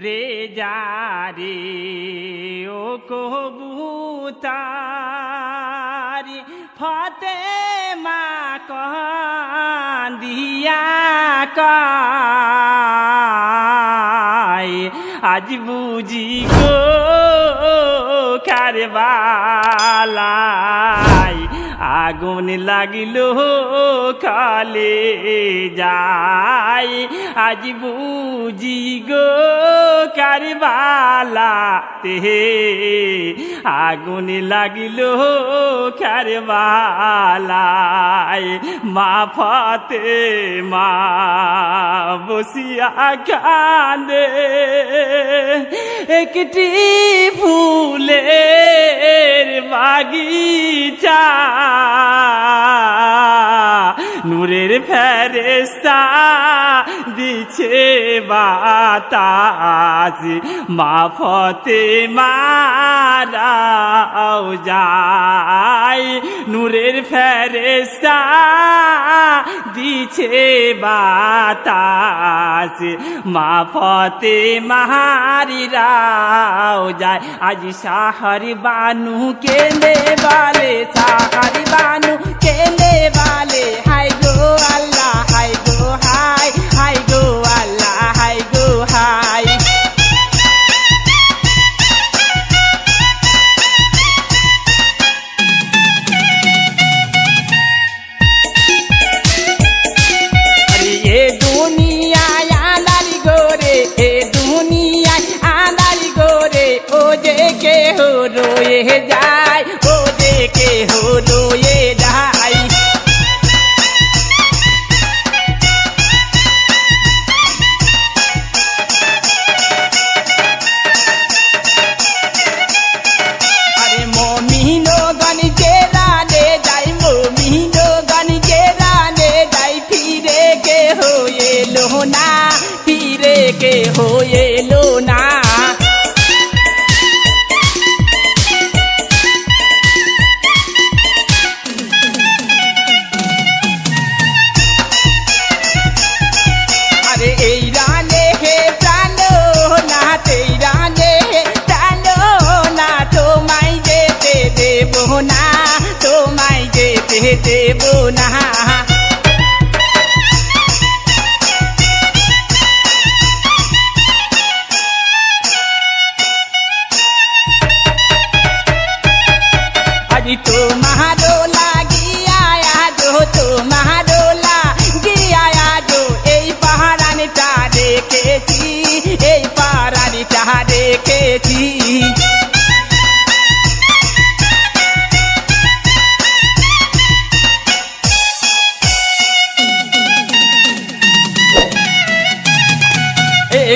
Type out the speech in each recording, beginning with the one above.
উড়ে যা রে ও কবুতারি ফতে মা কায়। আজ বুঝি গো কারবালাই আগুন লাগিল কালে যায় আজ বুঝি গো কারবালা তে আগুন লাগিল কারবালায়। মা ফতে মা বসিয়া কান্দে একটি ফুলের বাগিচা নূরের ফেরেস্তা দিছে বাতাস। মা ফতে মারাও যায়। নূরের ফেরেস্তা দিছে বাতাস। মা ফতে মাহারিরাও যায়। আজ সাহারি বানু কেলে বালে যে কে হো রয়ে যায়, ও যে কে হো রয়ে যায়। আরে মমিনো গানি কে রানে যাই, মমিনো গানি কে রানে যাই, ফিরে কে কে হয়ে দেব না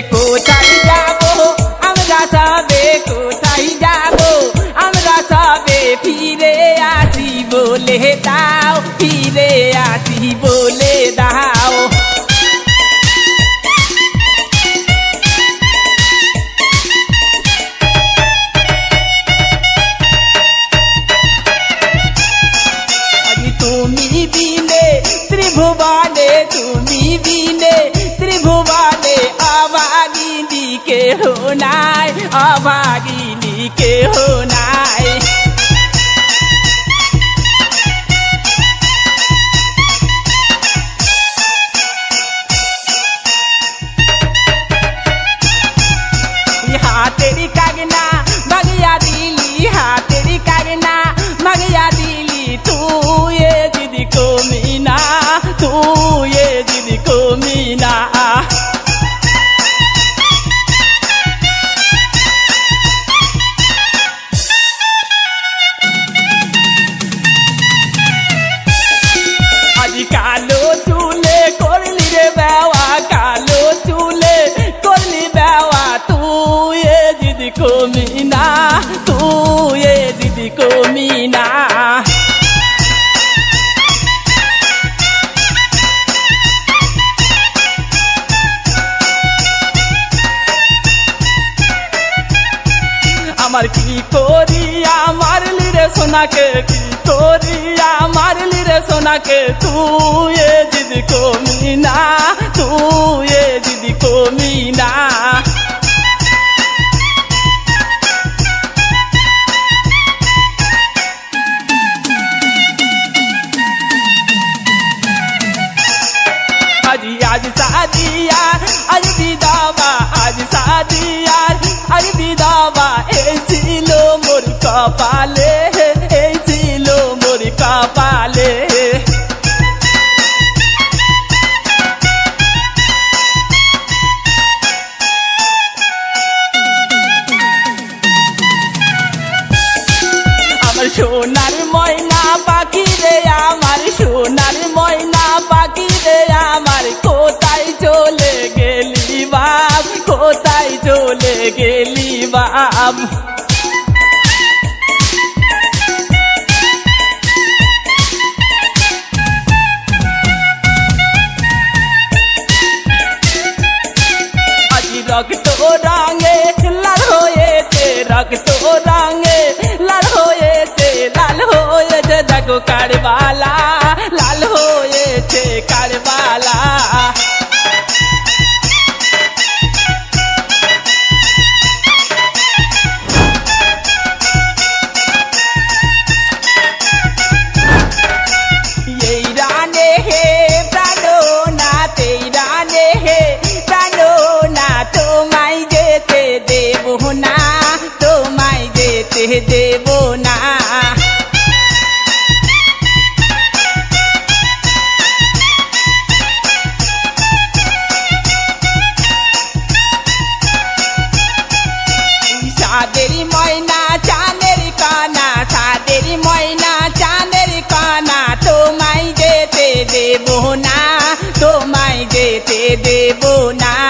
কোথায় যাব। আমরা সবে কোথায় যাব? আমরা সবে ফিরে আসি বলে দাও भागिनी के हो আমার কি করিয়া মারলি রে সোনাকে কি করিয়া মারলি রে সোনাকে তুই এ দিদি কমিনা কপালে, এই ছিল মরি কপালে। আমার সোনার ময়না পাখি রে, আমার সোনার ময়না পাখি রে, আমার কোথায় চলে গেলি বাপ? কোথায় চলে গেলি বাপ? रंगे लाल होए से लाल होए जग कड़वाला যেতে দেব না